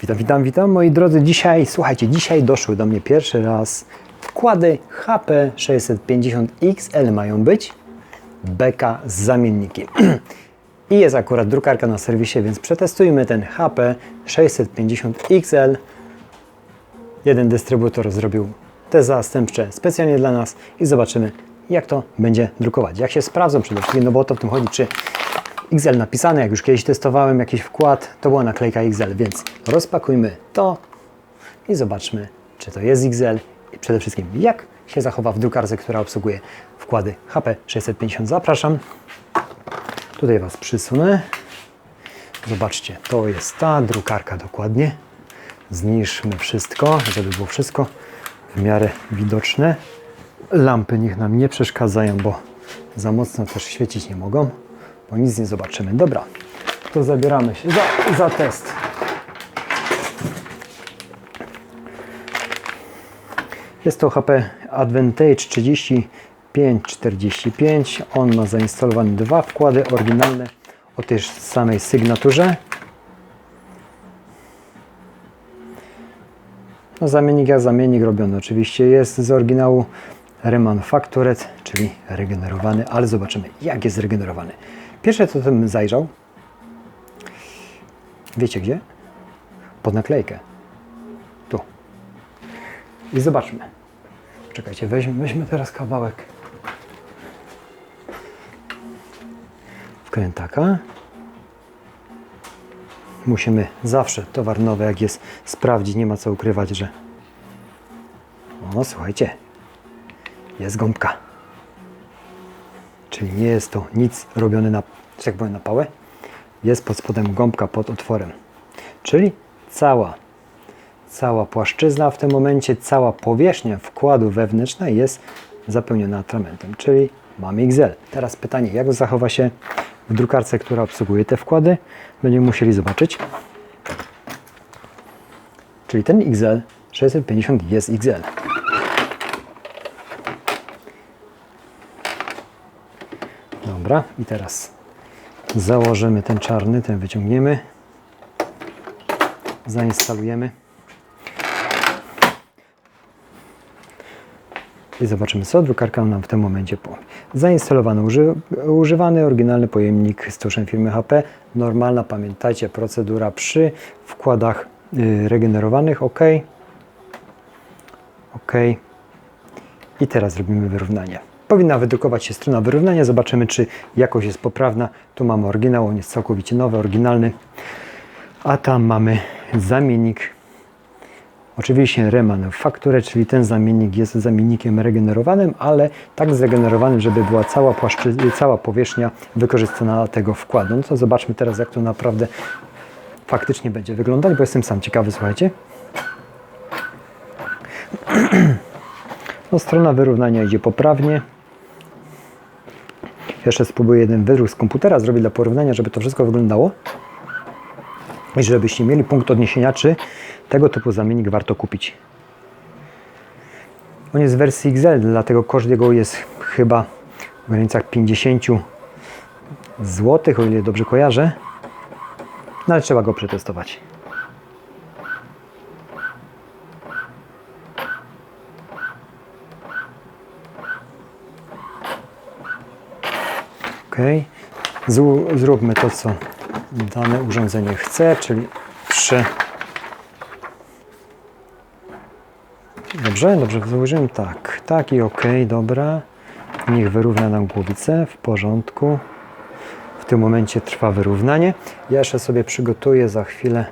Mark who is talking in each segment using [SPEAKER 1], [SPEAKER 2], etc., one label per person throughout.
[SPEAKER 1] Witam, witam, witam moi drodzy. Dzisiaj, słuchajcie, dzisiaj doszły do mnie pierwszy raz wkłady HP 650XL mają być beka z zamiennikiem. I jest akurat drukarka na serwisie, więc przetestujmy ten HP 650XL. Jeden dystrybutor zrobił te zastępcze specjalnie dla nas i zobaczymy jak to będzie drukować. Jak się sprawdzą przede wszystkim, no bo o to w tym chodzi, czy XL napisane, jak już kiedyś testowałem jakiś wkład, to była naklejka XL, więc rozpakujmy to i zobaczmy, czy to jest XL i przede wszystkim jak się zachowa w drukarce, która obsługuje wkłady HP 650. Zapraszam. Tutaj Was przysunę. Zobaczcie, to jest ta drukarka dokładnie. Zniszczmy wszystko, żeby było wszystko w miarę widoczne. Lampy niech nam nie przeszkadzają, bo za mocno też świecić nie mogą, bo nic nie zobaczymy. Dobra, to zabieramy się za, za test. Jest to HP Advantage 3545. On ma zainstalowane dwa wkłady oryginalne o tej samej sygnaturze. No, zamiennik jak zamiennik robiony oczywiście jest z oryginału Remanufactured, czyli regenerowany, ale zobaczymy jak jest regenerowany. Pierwsze co bym zajrzał, wiecie gdzie? Pod naklejkę. Tu. I zobaczmy. Czekajcie, weźmy, weźmy teraz kawałek wkrętaka. Musimy zawsze towar nowy, jak jest, sprawdzić. Nie ma co ukrywać, że. O, słuchajcie, jest gąbka. Czyli nie jest to nic robione na, tak powiem, na pałę. Jest pod spodem gąbka pod otworem. Czyli cała, cała płaszczyzna w tym momencie, cała powierzchnia wkładu wewnętrzna jest zapełniona atramentem, czyli mamy XL. Teraz pytanie, jak zachowa się w drukarce, która obsługuje te wkłady? Będziemy musieli zobaczyć. Czyli ten XL 650 jest XL. Dobra, i teraz założymy ten czarny, ten wyciągniemy, zainstalujemy i zobaczymy, co drukarka nam w tym momencie powie. Zainstalowany, uży, używany oryginalny pojemnik z tuszem firmy HP. Normalna, pamiętajcie, procedura przy wkładach y, regenerowanych. OK. OK. I teraz robimy wyrównanie. Powinna wydrukować się strona wyrównania. Zobaczymy, czy jakość jest poprawna. Tu mamy oryginał, on jest całkowicie nowy, oryginalny. A tam mamy zamiennik. Oczywiście remanufakturę, czyli ten zamiennik jest zamiennikiem regenerowanym, ale tak zregenerowanym, żeby była cała, cała powierzchnia wykorzystana tego wkładu. No to zobaczmy teraz, jak to naprawdę faktycznie będzie wyglądać, bo jestem sam ciekawy, słuchajcie. No, strona wyrównania idzie poprawnie. Jeszcze spróbuję jeden wydruk z komputera zrobić dla porównania, żeby to wszystko wyglądało. I żebyście mieli punkt odniesienia, czy tego typu zamiennik warto kupić. On jest w wersji XL, dlatego koszt jego jest chyba w granicach 50 zł, o ile dobrze kojarzę. No ale trzeba go przetestować. Ok. Zróbmy to, co dane urządzenie chce, czyli przy. Dobrze, dobrze założyłem. Tak, tak i ok, dobra. Niech wyrówna nam głowicę w porządku. W tym momencie trwa wyrównanie. Ja jeszcze sobie przygotuję za chwilę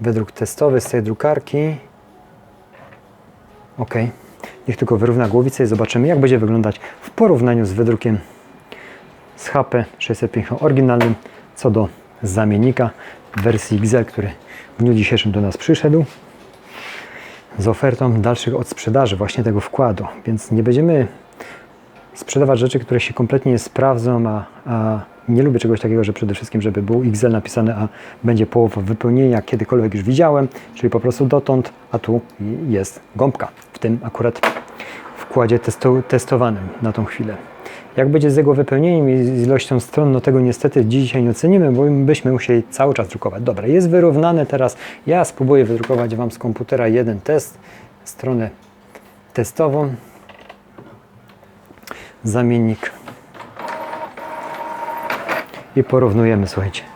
[SPEAKER 1] wydruk testowy z tej drukarki. Ok. Niech tylko wyrówna głowicę i zobaczymy, jak będzie wyglądać w porównaniu z wydrukiem z HP 650 oryginalnym co do zamiennika w wersji XL, który w dniu dzisiejszym do nas przyszedł z ofertą dalszych odsprzedaży właśnie tego wkładu, więc nie będziemy sprzedawać rzeczy, które się kompletnie nie sprawdzą, a, a nie lubię czegoś takiego, że przede wszystkim, żeby był XL napisane, a będzie połowa wypełnienia, kiedykolwiek już widziałem, czyli po prostu dotąd, a tu jest gąbka. W tym akurat wkładzie kładzie testo, testowanym na tą chwilę. Jak będzie z jego wypełnieniem i z ilością stron, no tego niestety dzisiaj nie ocenimy, bo byśmy musieli cały czas drukować. Dobra, jest wyrównane teraz. Ja spróbuję wydrukować Wam z komputera jeden test, stronę testową, zamiennik i porównujemy, słuchajcie.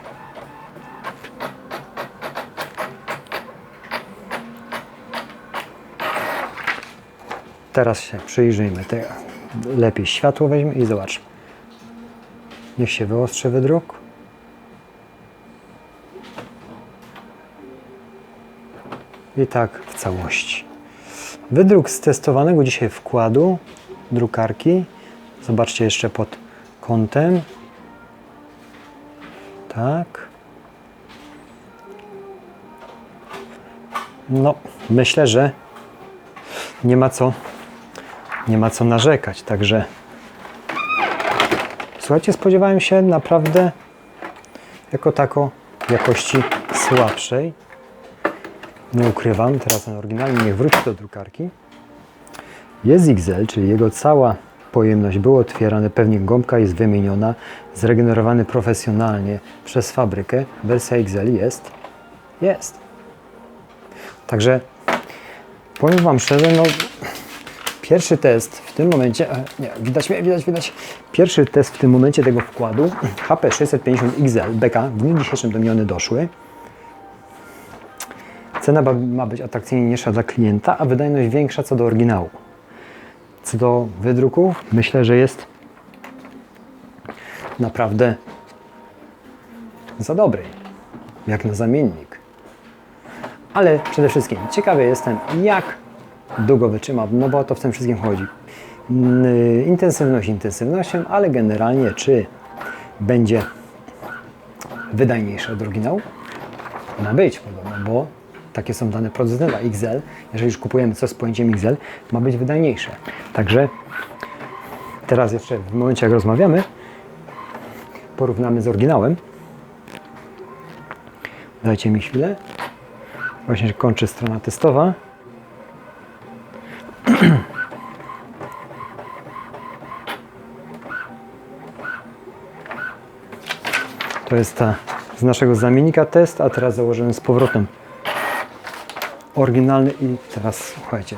[SPEAKER 1] Teraz się przyjrzyjmy. Lepiej światło weźmy i zobaczmy. Niech się wyostrzy wydruk. I tak w całości. Wydruk z testowanego dzisiaj wkładu drukarki. Zobaczcie jeszcze pod kątem. Tak. No, myślę, że nie ma co, nie ma co narzekać. Także słuchajcie, spodziewałem się naprawdę jako tako jakości słabszej. Nie ukrywam, teraz ten oryginalny niech wróci do drukarki. Jest XL, czyli jego cała pojemność była otwierana, pewnie gąbka jest wymieniona, zregenerowany profesjonalnie przez fabrykę. Wersja XL jest, jest. Także powiem Wam szczerze, no pierwszy test w tym momencie, e, nie, widać mnie, widać, widać. Pierwszy test w tym momencie tego wkładu HP 650 XL BK w dniu dzisiejszym do mnie doszły. Cena ma być atrakcyjniejsza dla klienta, a wydajność większa co do oryginału. Co do wydruków, myślę, że jest naprawdę za dobry, jak na zamiennik. Ale przede wszystkim ciekawy jestem, jak długo wytrzyma, no bo o to w tym wszystkim chodzi. Yy, Intensywność intensywnością, ale generalnie czy będzie wydajniejszy od oryginału? Ma być podobno, bo takie są dane producenta XL. Jeżeli już kupujemy coś z pojęciem XL, ma być wydajniejsze. Także teraz jeszcze w momencie jak rozmawiamy, porównamy z oryginałem. Dajcie mi chwilę. Właśnie kończy strona testowa. To jest ta z naszego zamiennika test, a teraz założyłem z powrotem oryginalny i teraz słuchajcie,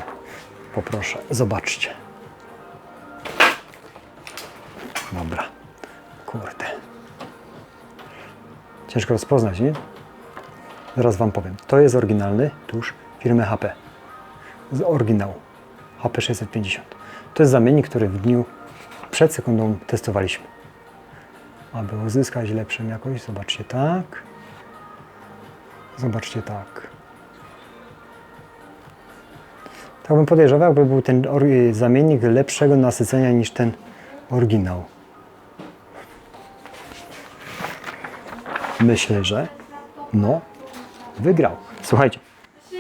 [SPEAKER 1] poproszę, zobaczcie. Dobra, kurde. Ciężko rozpoznać, nie? Zaraz Wam powiem. To jest oryginalny tusz firmy HP. Z oryginału. HP 650. To jest zamiennik, który w dniu przed sekundą testowaliśmy. Aby uzyskać lepszą jakość, zobaczcie tak. Zobaczcie tak. Tak bym podejrzewał, jakby był ten zamiennik lepszego nasycenia niż ten oryginał. Myślę, że no, wygrał. Słuchajcie,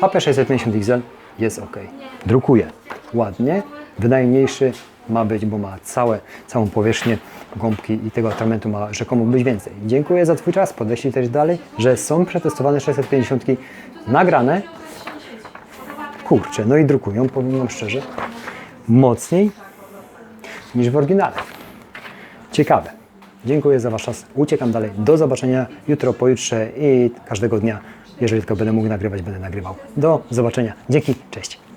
[SPEAKER 1] HP 650 XL jest ok. Drukuje ładnie, wydajniejszy ma być, bo ma całe, całą powierzchnię gąbki i tego atramentu ma rzekomo być więcej. Dziękuję za Twój czas. Podeślij też dalej, że są przetestowane 650 nagrane. Kurczę, no i drukują, powiem Wam szczerze, mocniej niż w oryginale. Ciekawe. Dziękuję za Wasz czas. Uciekam dalej. Do zobaczenia jutro, pojutrze i każdego dnia. Jeżeli tylko będę mógł nagrywać, będę nagrywał. Do zobaczenia. Dzięki. Cześć.